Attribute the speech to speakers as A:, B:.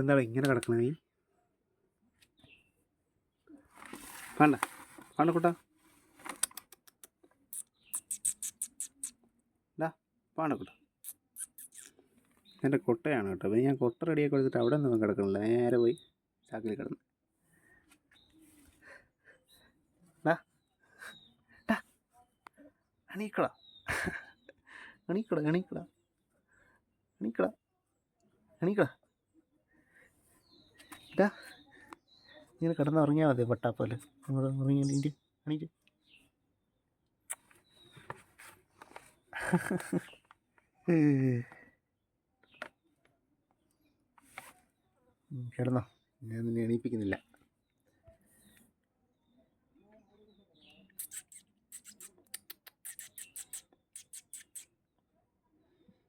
A: ഇതെന്താണ് ഇങ്ങനെ കിടക്കണത് നീ? വേണ്ട വേണ്ട കുട്ടാ. വേണ്ട കുട്ടാ. എന്റെ കൊട്ടയാണ് കേട്ടോ. പിന്നെ ഞാൻ കൊട്ട റെഡിയാക്കി കൊടുത്തിട്ട് അവിടെ ഒന്നും കിടക്കണില്ല. നേരെ പോയി ചാക്കിൽ കിടന്നു. അണീക്കട അണീക്കട അണീക്കട അണീക്കട എണീക്കടാ. ഡാ ഇങ്ങനെ കിടന്ന് മതി പട്ടാപ്പോലെ. നമ്മൾ ഉറങ്ങി ഉം, കിടന്നോ. ഞാൻ നിന്നെ എണീപ്പിക്കുന്നില്ല.